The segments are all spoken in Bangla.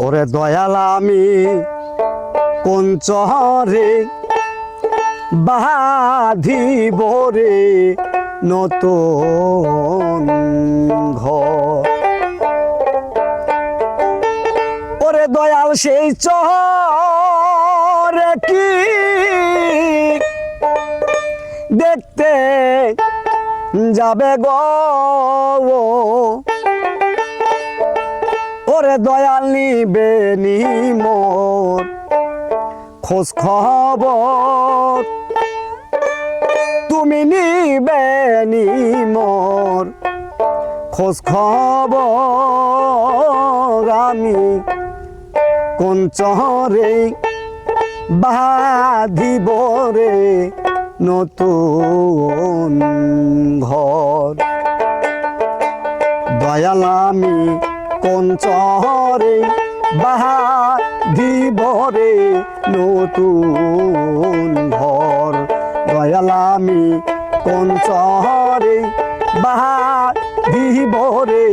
ওরে দয়াল আমি কোন চহরে বাধিব রে নতুন ওরে দয়াল সেই চহরে কি দেখতে যাবে গো? ওরে দয়াল নিবে নি মোর। খোঁজ খবর তুমি নিবে নি মোর। খোঁজ খবর আমি কোন চহরে বাঁধিব রে নতুন ঘর? দয়াল আমি কোন চহরে বাঁধিব রে নতুন ঘর? দয়াল আমি কোন চহরে বাঁধিব রে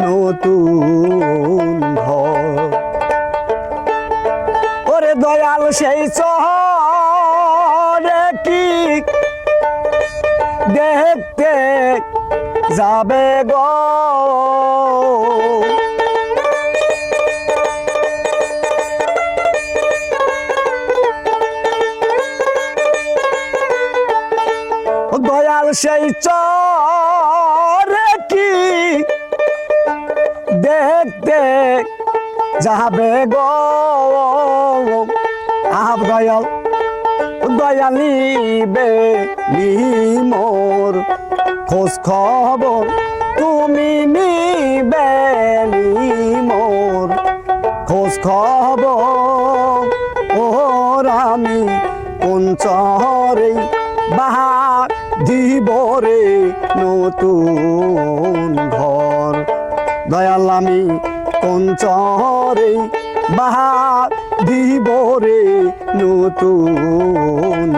নতুন ঘর? ওরে দয়াল সেই চহরে কি দেখতে যাবে গো? সেই চরে কি? দেখতে যাবে গো। আহাব দয়াল দয়ালিবে নি মোর। খোঁজ খবর তুমি নিবে নি মোর। খোঁজ খবর, ওর আমি কোন চরে দয়াল আমি কোন চরে বাহা দিব রে নতুন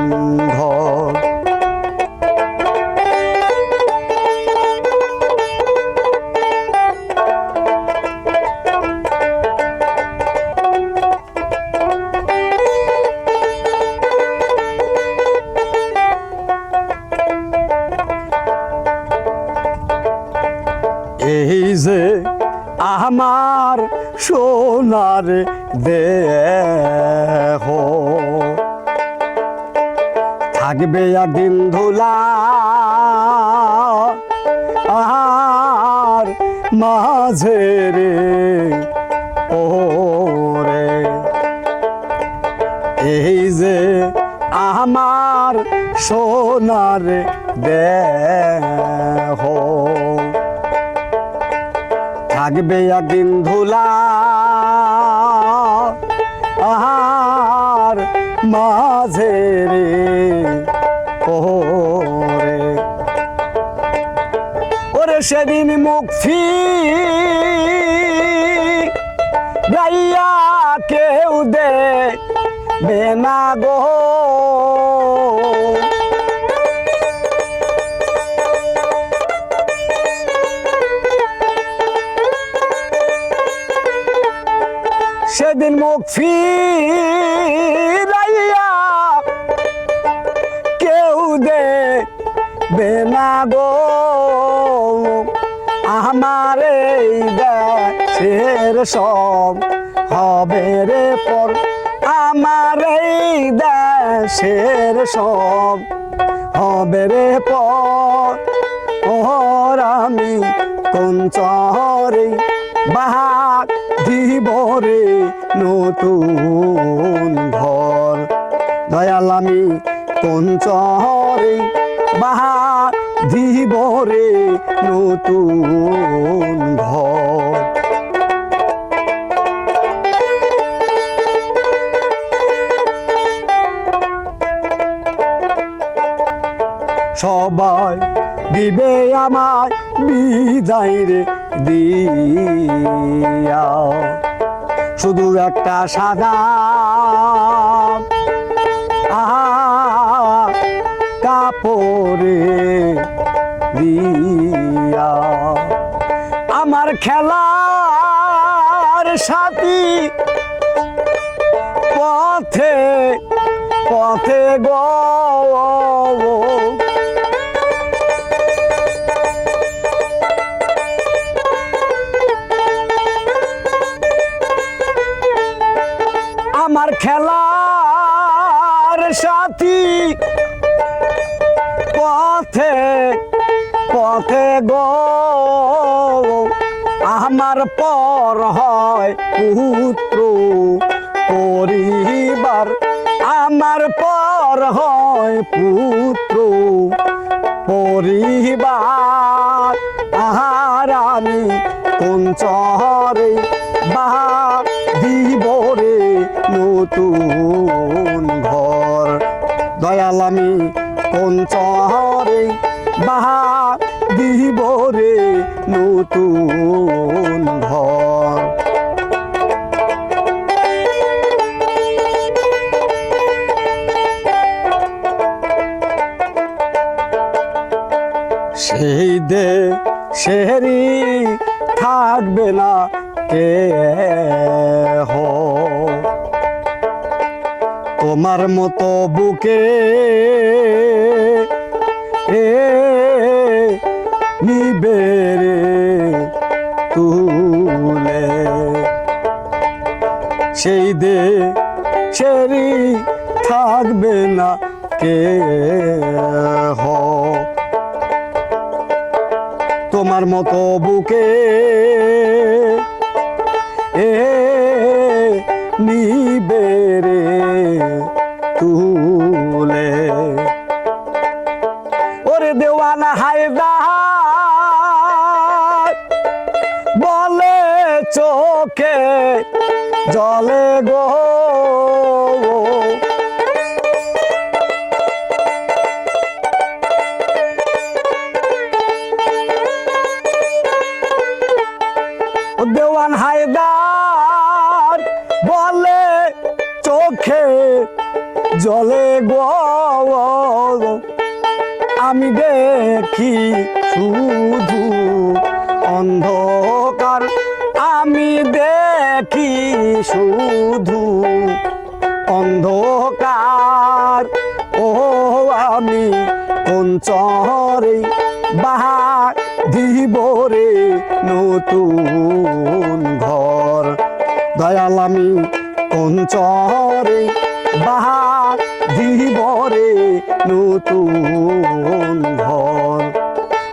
আমার সোনার দেহ। থাকবে একদিন ধুলা, আর মাঝে রে ওরে। এই যে আমার সোনার দেহ। থাকবে একদিন ধুলা। আহার মাঝে রে ওরে। ওরে সেদিন মুখ ফি সেদিন মুখ ফিরাইয়া কেউ দে বেনা গো। আমার এই দেশের সব হবে রে পর। আমার এই দেশের সব হবে রে পর। আমি কোন চরে দিব রে নতুন ঘর। দয়াল আমি কোন চরে বাহাক দিব রে নতুন ঘর। সবাই দিবে আমায় বিদায় রে দিয়া। শুধু একটা সাদা কাপড়ে দিয়া। আমার খেলার সাথী গো, আমার পর হয় পুত্র পরিবার আমার পর হয় পুত্র পরিবার আহার আমি কোন চরে বা দিব রে নতুন ঘর? দয়াল আমি কোন চরে বাহা তোমার মতো বুকে এ তুলে। সেই দে সেরি থাকবে না কে হ তোমার মতো বুকে তুলে আমি দেখি শুধু অন্ধকার। আমি দেখি শুধু অন্ধকার। ও, আমি কোন চরে বাহা দিব রে নতুন ঘর? দয়াল, আমি কোন চরে বাহা নতুন ঘর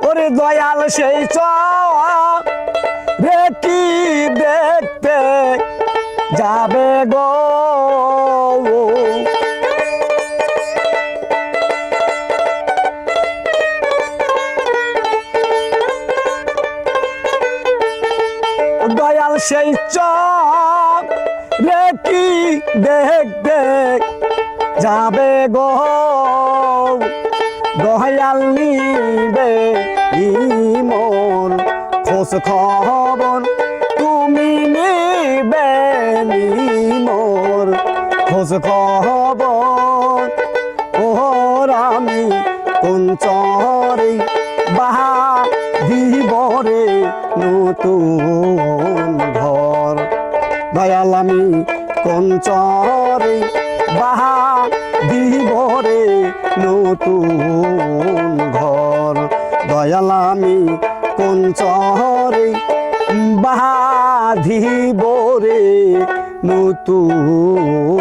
ওরে দয়াল সেই চ, রে কি দেখতে যাবে গো? সেই রে কি দেখতে যাবে গো, দয়াল নিবে ইমন। খোঁজ খবর তুমি নিবে মোর খোঁজ খবর ওর আমি কোন চরে বাহা দিব রে নতুন ঘর? দয়াল আমি কোন চরে বাহা নতুন ঘর। দয়াল আমি কোন চরে বাধি বরে নতুন